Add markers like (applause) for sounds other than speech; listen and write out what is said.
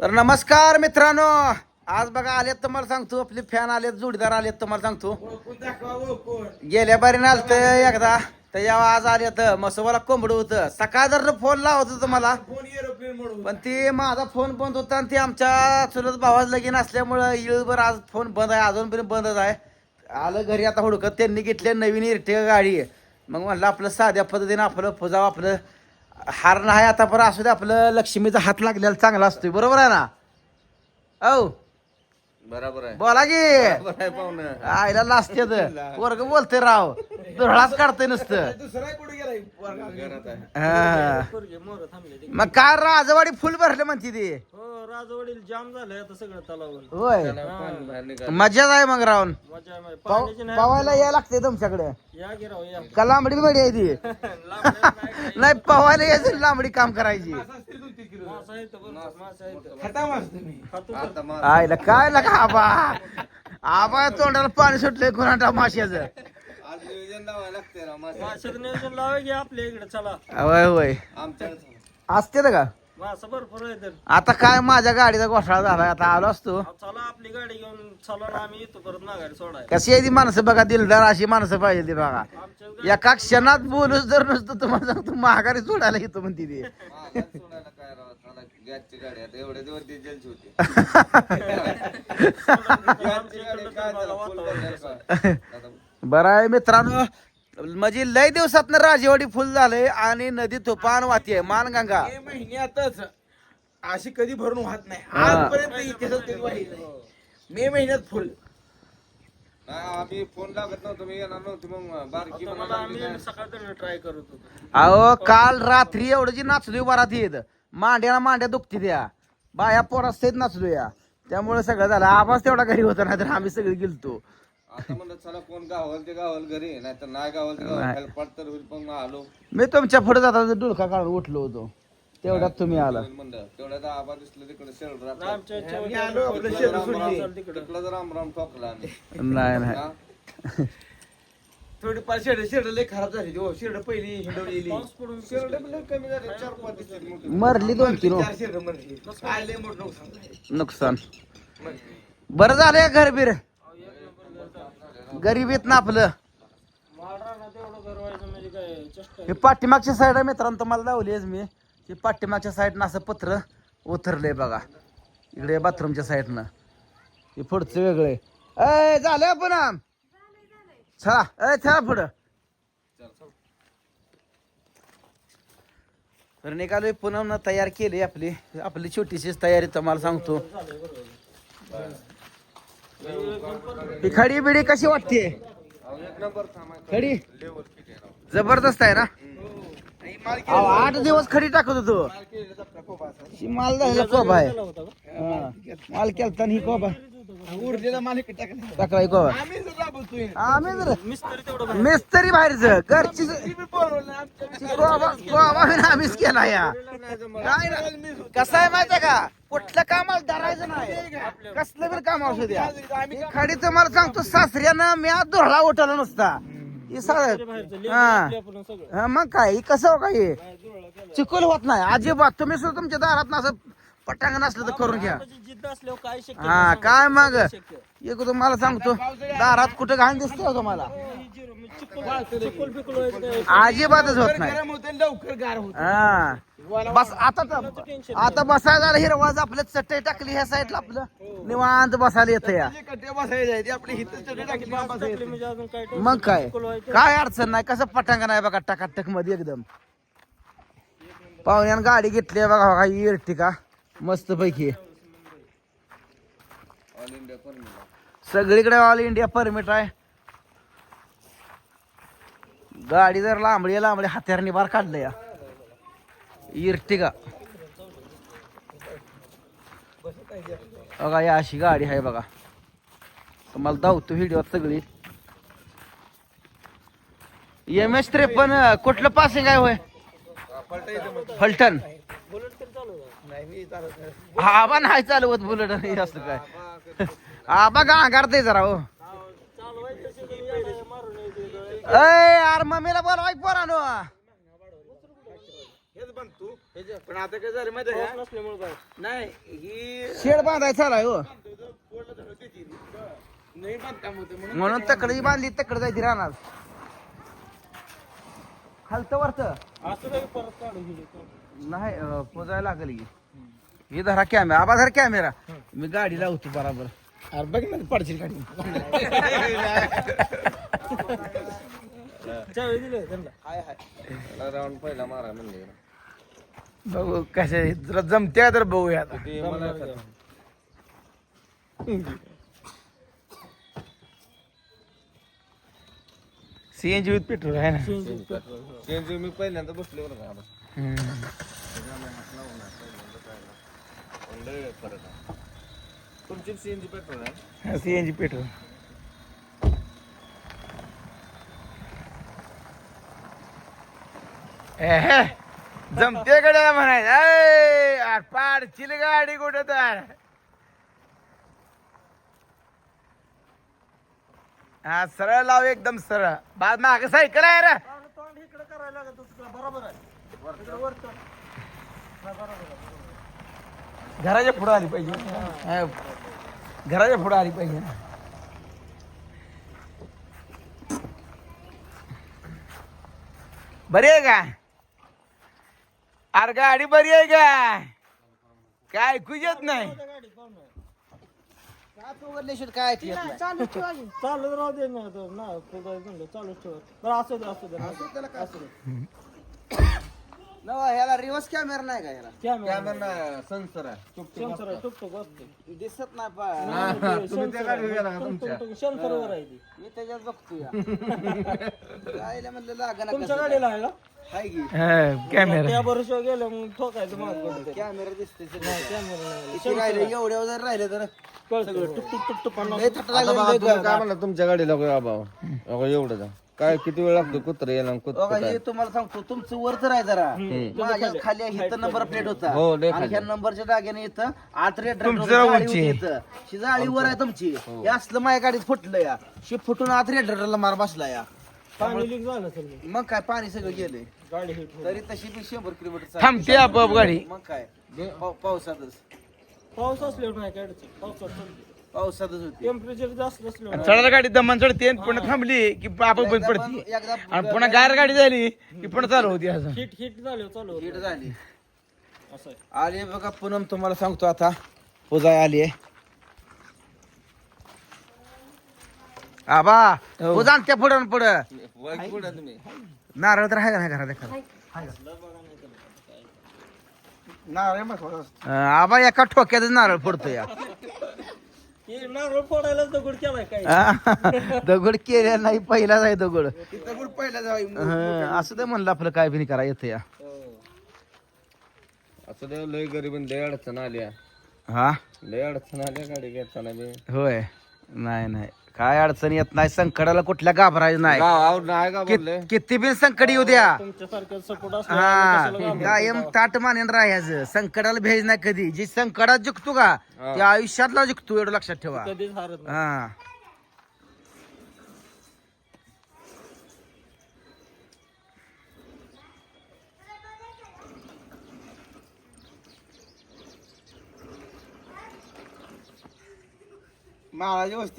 तर नमस्कार मित्रांनो. आज बघा आलेत तुम्हाला सांगतो आपले फॅन आलेत जोडीदार आलेत तुम्हाला सांगतो. गेल्या बारीने आलत एकदा तर यावं आज आलेत मसोबाला कोंबड होतं. सकाळ जर फोन लावत होतं मला. पण ते माझा फोन बंद होता आणि ते आमच्या चुलत भावाच लगीन असल्यामुळं इळभर आज फोन बंद आहे अजूनपर्यंत बंदच आहे. आलं घरी आता हुडकत त्यांनी घेतले नवीन इरटे गाडी. आहे मग म्हणलं आपलं साध्या पद्धतीने आपलं फुजावं आपलं हार नाही आता पण असू दे आपलं लक्ष्मीचा हात लागलेला चांगला असतोय. बरोबर आहे ना? औ. बरोबर आहे. बोला की. बरोबर आहे पाहुणं. आईला लाजते वर्ग बोलते राव. दुरळाच काढतोय नुसतं. दुसरा कुठे गेलाय वर्गात? घरात आहे. हा. पोरगे मोर थांबले ते. मग काय राजवाडी फुल भरले म्हणते ती. हो. राजवडील जाम झालंय आता सगळं तलावर होय. मजाच आहे मग राहून मजा आहे माहिती. पाव- पाण्याची नाही. पवायला यायला लागते तुमच्याकडे. या की राव या. का लांबडी बडी आहे ती? (laughs) नाही पवायला यायचं लांबडी काम करायची. मासा आहे इथं बरं, मासा. आहे इथं. खाता मास तुम्ही. खातो तर. आता मग आईला काय लका आबा? आबा तोंडाला पाणी सुटलंय कोणाटा माश्याचं? माशाचं नियोजन लावा की आपल्या इकडे चला. होय होय. आमच्याकडे असते ना का? मासा भरपूर आहे तर. आता काय माझ्या गाडीचा घोटाळा झालाय आता आलो असतो. अहो, चला आपली गाडी घेऊन चला ना आम्ही येतो परत माघारी सोडाय कशी आहे ती माणसं बघा दिलदार अशी माणसं पाहिजे ती बघा. आमच्या एका क्षणात बोलूच जर नसतं तुम्हाला सांगतो महागारी सोडायला येतो म्हणते ती. माघार सोडायला काय राव चला गॅसची गाडी आता एवढे दिवस डिझेलची होती. (laughs) गॅसची गाडी काय जरा फुल भरलेलं काय? आता बरं आहे मित्रांनो म्हणजे लय दिवसात राजेवाडी फुल झालंय आणि नदी तुफान वाहतीये मानगंगा मे महिन्यातच अशी कधी भरून वाहत नाही. हा. आजपर्यंत इतिहासात कधी वाहिली नाही. मे महिन्यात फुल. नाही आम्ही फोन लागत नव्हतो मी येणार नव्हतो मग बारकी आता मला म्हणाला मी आम्ही सकाळ ट्राय करत होतो. अहो काल रात्री एवढं जी नाचलोय वरात येत मांड्याला मांड्या दुखती द्या बाया पोरात नाचलो या त्यामुळे सगळं झालं. आवाज तेवढा घरी होता नाही तर आम्ही सगळे गेलतो. आता म्हणलं चला कोण गावल ते गावल घरी नाहीतर नाही गावल ते गावल हेल्पाट तर होईल पण मग आलो. मी तुमच्यापुढे जाता डुलका काढून उठलो होतो. तेवढ्यात तुम्ही आला. म्हणलं तेवढ्यात आबा दिसलं तिकडे शेळ नाही, जर ठोकला आम्ही. नाही नाही. हा? थोडी पाच शेड शेड लय खराब झाली हो. शेड पहिली हिंडवलेली. पाऊस पडून शेरडे पण लय कमी झाले चार पाच दिसले मोठे मरली दोन तीन. चार शेड मरली. काय लय मोठं नुकसान झालं. नुकसान. बरं झालंय घर बीर गरीबीत ना आपलं. हे पाठीमागच्या साईड आहे मित्रांनो तुम्हाला लावली मी. हे पाठीमागच्या साईडनं असं पत्र उतरलंय बघा. इकडे बाथरूमच्या साईडनं हे पुढचं वेगळे अय झालं आपण छळा अय छळा पुढं. तर निघालोय पुन्हा तयार केली आपली. आपली छोटीशीच तयारी तुम्हाला सांगतो. ही खडी बिडी कशी वाटते खडी? जबरदस्त आहे ना? अहो, आठ दिवस खडी टाकत होतो. ही माल झालेला कोबा आहे. हा. माल केलता आणि ही आहे उरलेला मालिक टाकला. टाकला कोबा आम्ही जर राबवतोय आम्ही जर मिस्त्री तेवढं बाहेर. मिस्त्री बाहेरच. घरची आम्हीच केला या. काय ना कसं आहे माहितीये का? कुठलं कामाला धरायचं नाही. कसलं बी काम असू द्या. ही खडी तुम्हाला सांगतो सासऱ्यानं मी आज धुरळा उठवला नसता. ही मग काय? ही कसं हो काय हे? चिकोल होत नाही. अजिबात. तुम्ही सुद्धा तुमच्या दारात असं पटांगण असलं तर करून घ्या. जिद्द असल्यावर काय शक्य हा नाही. काय मग. एक तुम्हाला सांगतो दारात कुठं घाण दिसतो का तुम्हाला? ही चिकोल बिकोल? अजिबातच होत नाही. गरम होते लवकर गार होते हा. बस आता तर- आता बसायला झालं हिरवाज आपलं चटई टाकली ह्या साईडला आपलं. निवांत बसायला येतं या. कट्टे आपली हिथं टाकली का. टाकली म्हणजे अजून काय टेन्शन मग काय? चिकोल व्हायचं. काय अडचण नाही कसं पटांगण आहे बघा टकाटकमध्ये एकदम. पाहुण्यानं गाडी घेतली आहे बघा बघा इर्टिका मस्त पैकी ऑल इंडिया परमिट सगळीकडे ऑल इंडिया परमिट आहे. गाडी जर लांबडी लांबडी हात्यारनी बार काढलं या. इर्टिगा बघा या अशी गाडी आहे बघा. तुम्हाला धावतो व्हिडिओ सगळी. एम एस त्रेपन्न कुठलं पासिंग आहे होय? फलटण. नाही नाही. आबा नाही चालवत बुलेट असं काय. आबा गांगार ते जरा हो. अय यार मम्मीला बोलवाय पोरानो. पण आता काय झालं माहिती का? नाही ही शेड बांधायचा चालाय हो. नाही म्हणून म्हणून तकडे बांधली तकडे जायची राहणार खालतं वरतं. असं परत काढून नाही अं, पोजायला लागेल. की हे धरा कॅमेरा आबा धरा कॅमेरा मी गाडी लावतो बराबर. अरे बघ ना पडशील गाडी. चावी दिले त्यांना राऊंड पहिला मारा म्हणले बघू कशा जरा जमते तर बघूया आता. ते मला सीएनजी विथ पेट्रोल आहे ना? चेंज मी पहिल्यांदा बसले बरं का. तुमची सीएनजी पेट्रोल. आहे सीएनजी पेट्रोल एहे, जमते कडे म्हणायचं यार, पाडशील गाडी कुठे तर? हा सरळ लाव एकदम सरळ. बाद माग सायकल आहे रे. तोंड इकडे करायला लागत बरोबर आहे. घराच्या पुढे आली पाहिजे. घराच्या पुढे आली पाहिजे. बरी आहे का? अरे गाडी बरी आहे का? काय ऐकू येत नाही. काय चालू राहू दे ना चालूच ठेव. असू दे असू दे असू दे. ह्याला रिवर्स कॅमेरा नाही का ह्याला? कॅमेरा सेन्सर आहे. सेन्सर आहे टुकटुक दिसत नाही पा तुम्ही त्या गाडीवर गेला का तुमच्या? सेन्सरवर आहे ती. मी त्याच्यात बघतो (laughs) म्हणलं लागना तुमच्या गाडीला आहे का? हाय की. कॅमेरा त्या बरोबर गेलं मग ठोकायचं कॅमेरा दिसते कॅमेरा नाही किती राहिले एवढ्या जर राहिले तर कळतं टुक टुक टुक पन्नास लय थट्टा आता लागली, बघा, लय तुम्ही ग- काय म्हणला तुमच्या गाडीला काय बाबा. एवढं जा. काय किती वेळ लागतो? कुत्र यायला आणि कुत्र बघा, काय? हे तुम्हाला सांगतो तुमचं वरच आहे जरा माझ्या खाली इथं नंबर प्लेट होता. हो, लय आणि खाली. ह्या नंबरच्या जागेने इथं आत रेड तुमचं उंची. जाळी वर आहे तुमची. हे. असलं माझ्या गाडीत फुटलं या. शी फुटून आत रेड रेडरला मार बसला या. पाणी लीक झालं असेल मग. मग काय पाणी सगळं गाडी होईल. तरी तशी बी शंभर किलोमीटर थांबते आपोआप गाडी. मग काय? पाव- पावसातच. पाऊस असल्यावर नाही काय अडचण. पावसात चालते. पावसातच होती. टेम्परेचर जास्त चढायला गाडी दमन चढते आणि पुन्हा थांबली की आपोआप बंद पडते. एकदा आणि पुन्हा गार गाडी झाली की पुन्हा चालू होती असं. हिट हिट झाल्यावर चालू होतं. हीट झाली. असं आहे. आली बघा पूनम तुम्हाला सांगतो आता. पूजा आली आहे. आबा पूजा त्या पुढं पुढं. वय पुढं तुम्ही? नारळ तर आहे का नाही घरात एखादा? नारळ. अं, आबा एका ठोक्यातच नारळ फोडतो या हे नारळ दगड केलाय काय? आ, दगड केल्या नाही पहिलाच आहे दगड. तिथं गुड पहिला जाऊ असं ते म्हणलं आपलं काय बी नाही करा येतं या. असं ते लय गरीब आणि लय अडचण आल्या. हा? लय अडचण आल्या गाडी घेताना बी. होय. नाही नाही. काय अडचण येत नाही. संकटाला कुठल्या घाबरायचं नाही. गावावर नाही का बोलले? कि- किती बी संकट येऊ द्या. तुमच्यासारखं सपोर्ट हा कायम ताट मानेन राहायचं. संकटाला भेज नाही कधी. जे संकटात जिंकतो का ते आयुष्यातला जिंकतो एवढं लक्षात ठेवा. कधीच हारत नाही. हा. माळाची वस्ती